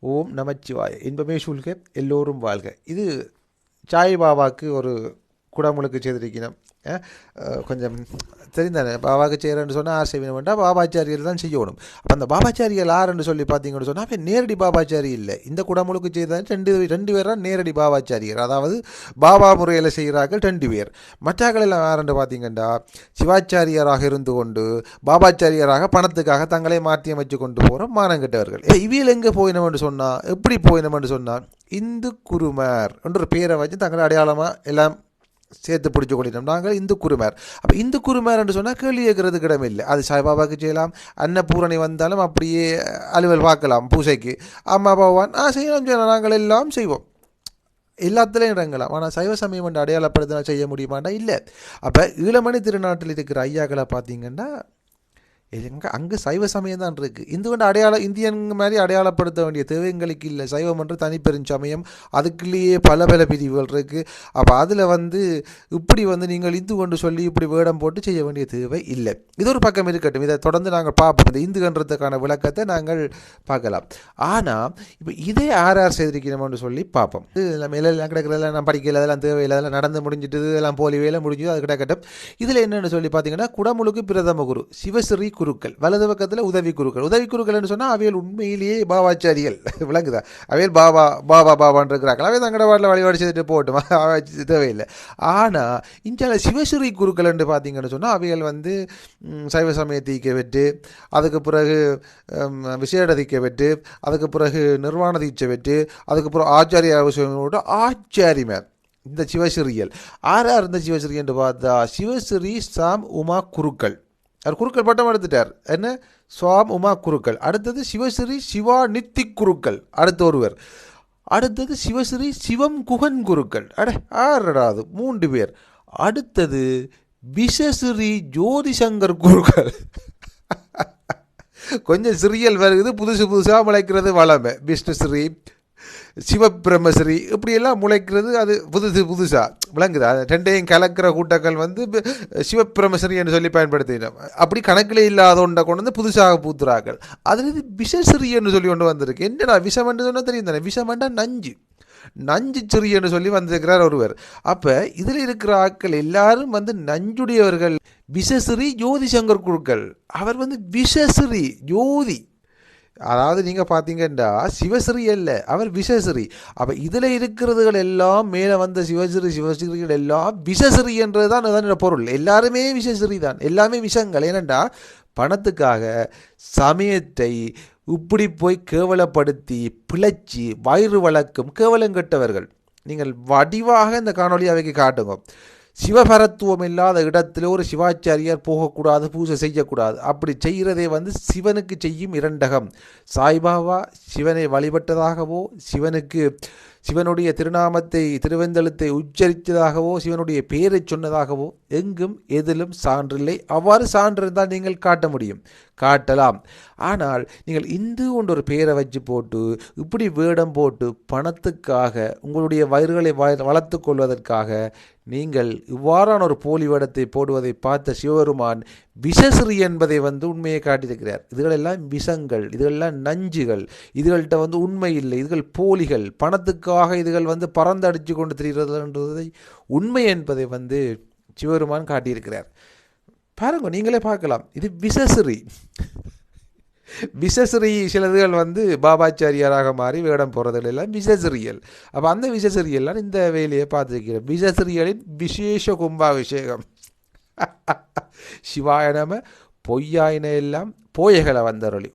ஓம் நமச்சிவாய. இன்பமே சூழ்க எல்லோரும் வாழ்க. இது சாய் பாபாவுக்கு ஒரு குடமுழுக்கு செய்திருக்கிறோம். கொஞ்சம் தெரிந்தானே பாபாவுக்கு செய்கிறேன்னு சொன்னால் ஆர் செய்வேன் வேண்டாம் பாபாச்சாரியர் தான் செய்யணும் அப்போ அந்த பாபாச்சாரியர் யாருன்னு சொல்லி பார்த்தீங்கன்னு சொன்னால் நேரடி பாபாச்சாரி இல்லை இந்த குடமுழுக்கு செய்தால் ரெண்டு ரெண்டு பேர் தான் நேரடி பாபாச்சாரியர் அதாவது பாபா முறையில் செய்கிறார்கள் ரெண்டு பேர் மற்றாக்கள் எல்லாம் யாருன்னு பார்த்தீங்கன்னா சிவாச்சாரியராக இருந்து கொண்டு பாபாச்சாரியராக பணத்துக்காக தங்களை மாற்றி அமைச்சு கொண்டு போகிற மானங்கிட்டவர்கள் இவியல் எங்கே போயினோம்னு சொன்னால் எப்படி போயினோம்னு சொன்னால் இந்து குருமார் என்ற பேரை வச்சு தங்களை அடையாளமாக எல்லாம் சேர்த்து பிடிச்சி நாங்கள் இந்து குருமார். அப்போ இந்து குருமார் என்று சொன்னால் கேள்வி கேட்கறது இடமில்லை அது சாய்பாபாவுக்கு செய்யலாம். அன்னபூரணி வந்தாலும் அப்படியே அலுவல் பார்க்கலாம் பூசைக்கு. அம்மா பகவான் ஆ செய்யலாம் செய்யலாம். நாங்கள் எல்லாம் செய்வோம். எல்லாத்துலேயும் இறங்கலாம். ஆனால் சைவ சமயம் என்று அடையாளப்படுத்தினா செய்ய முடியுமாண்டா? இல்லை. அப்போ ஈழமணி திருநாட்டில் இருக்கிற ஐயாக்களை பார்த்தீங்கன்னா எங்க அங்கே சைவ சமயம் தான் இருக்குது இந்து கொண்டு அடையாளம் இந்தியன் மாதிரி அடையாளப்படுத்த வேண்டிய தேவை எங்களுக்கு இல்லை. சைவம் என்று தனிப்பெரும் சமயம் அதுக்குள்ளேயே பல பல பிரிவுகள் இருக்குது அப்போ அதில் வந்து இப்படி வந்து நீங்கள் இந்து கொண்டு சொல்லி இப்படி வேடம் போட்டு செய்ய வேண்டிய தேவை இல்லை. இது ஒரு பக்கம் இருக்கட்டும். இதை தொடர்ந்து நாங்கள் பார்ப்போம். இந்த இந்துகன்றதுக்கான விளக்கத்தை நாங்கள் பார்க்கலாம். ஆனால் இப்போ இதே ஆர் ஆர் செய்திருக்கணும்னு சொல்லி பார்ப்போம். இது நம்ம எல்லாம் கிடக்கிறதெல்லாம் நான் படிக்கல அதெல்லாம் தேவையில்லை. அதெல்லாம் நடந்து முடிஞ்சிட்டு இதெல்லாம் போலி வேலை முடிஞ்சது. அது கிடக்கட்டும். இதில் என்னென்னு சொல்லி பார்த்தீங்கன்னா குடமுழுக்கு பிரதம குரு. சிவஸ்ரீ குருக்கள் வலது பக்கத்தில் உதவி குருக்கள் உதவி குருக்கள்னு சொன்னால் அவைகள் உண்மையிலேயே பாபாச்சாரிகள் விளங்குதா? அவைகள் பாபா பாபா பாபான்னு இருக்கிறார்கள். அவை தங்கட வாட்டில் வழிபாடு செய்துட்டு போட்டுமா தேவையில்லை. ஆனால் இந்தியாவில் சிவஸ்ரீ குருக்கள் பார்த்தீங்கன்னு சொன்னால் அவைகள் வந்து சைவ சமயத்தீக்க வெட்டு அதுக்கு பிறகு விசேட தீக்க வெட்டு அதுக்கு பிறகு நிர்வாண தீட்சை வெட்டு அதுக்கு பிறகு ஆச்சாரிய அவசியங்களோட ஆச்சாரிமர் இந்த சிவசிறியல். ஆறார் இருந்த சிவஸ்ரீ என்று பார்த்தா சிவசிறி சாம் உமா குருக்கள். அவர் குருக்கள் பட்டம் எடுத்துட்டார். என்ன? சுவாம் உமா குருக்கள். அடுத்தது சிவஸ்ரீ சிவா நித்தி குருக்கள். அடுத்த ஒருவர். அடுத்தது சிவஸ்ரீ சிவம் குகன் குருக்கள். அட ஆறடா மூன்று பேர். அடுத்தது விஷஸ்ரீ ஜோதிசங்கர் குருக்கள். கொஞ்சம் சிறியல் வருகிறது புதுசு புதுசாக முளைக்கிறது வளமை. விஷ்ணுஸ்ரீ சிவபிரமஸ்ரீ இப்படியெல்லாம் முளைக்கிறது அது புதுசு புதுசாக விளங்குது? அது ரெண்டையும் கலக்கிற கூட்டங்கள் வந்து ப- சிவபிரமஸ்ரீ என்று சொல்லி பயன்படுத்தினோம். அப்படி கணக்கில் இல்லாத ஒன்றை கொண்டு வந்து புதுசாக பூத்துறார்கள். அதில் இது விஷசிறி என்று சொல்லி கொண்டு வந்திருக்கு. என்னடா விஷம் என்று சொன்னால் தெரியும் தானே? விஷமண்டா நஞ்சு. நஞ்சு சிறி என்று சொல்லி வந்திருக்கிறார் ஒருவர். அப்போ இதில் இருக்கிற ஆட்கள் எல்லாரும் வந்து நஞ்சுடையவர்கள். விஷஸ்ரீ ஜோதிசங்கர் குருக்கள். அவர் வந்து விஷசிறி ஜோதி. அதாவது நீங்கள் பார்த்தீங்கன்னா சிவஸ்ரீ அல்ல அவர் விஷஸ்ரீ அப்போ இதில் இருக்கிறதுகள் எல்லாம் மேலே வந்த சிவஸ்ரீ சிவஸ்ரீகள் எல்லாம் விஷஸ்ரீ என்றது தான் அதனோட பொருள். எல்லாருமே விஷஸ்ரீ தான். எல்லாமே விஷங்கள். ஏனென்றா பணத்துக்காக சமயத்தை இப்படி போய் கேவலப்படுத்தி பிழைச்சி வயிறு வளர்க்கும் கேவலங்கெட்டவர்கள் நீங்கள் வடிவாக இந்த காணொளி அவைக்கு காட்டுங்க. சிவபரத்துவம் இல்லாத இடத்துல ஒரு சிவாச்சாரியார் போகக்கூடாது பூஜை செய்யக்கூடாது. அப்படி செய்கிறதே வந்து சிவனுக்கு செய்யும் இரண்டகம். சாய்பாபா சிவனை வழிபட்டதாகவோ சிவனுக்கு சிவனுடைய திருநாமத்தை திருவெந்தளத்தை உச்சரித்ததாகவோ சிவனுடைய பெயரை சொன்னதாகவோ எங்கும் எதிலும் சான்றில்லை. அவ்வாறு சான்று இருந்தால் நீங்கள் காட்ட முடியும். காட்டலாம். ஆனால் நீங்கள் இந்து கொண்டு ஒரு பெயரை வச்சு போட்டு இப்படி வேடம் போட்டு பணத்துக்காக உங்களுடைய வயிறுகளை வளர்த்து வளர்த்துக் கொள்வதற்காக நீங்கள் இவ்வாறான ஒரு போலி வேடத்தை போடுவதை பார்த்த சிவபெருமான் விஷசிறி என்பதை வந்து உண்மையை காட்டியிருக்கிறார். இதுகளெல்லாம் விஷங்கள் இதுகளெல்லாம் நஞ்சுகள் இதுகள்கிட்ட வந்து உண்மை இல்லை இதுகள் போலிகள். பணத்துக்காக இதுகள் வந்து பறந்தடிச்சு கொண்டு திரிகிறதுன்றதை உண்மை என்பதை வந்து சிவபெருமான் காட்டியிருக்கிறார். பாருங்க நீங்களே பார்க்கலாம். இது விஷசிறி விசஸ்ரீ சிலதுகள் வந்து பாபாச்சாரியாராக மாறி வேடம் போகிறதுல எல்லாம் விஷஸ்ரீயல் அப்போ அந்த விஷஸ்ரீயெல்லாம் இந்த வேலையை பார்த்துருக்கிறேன். விஷஸ்ரீயலின் விசேஷ கும்பாபிஷேகம். சிவாயணம பொய்யாயின எல்லாம் போயகளை வந்தருளி.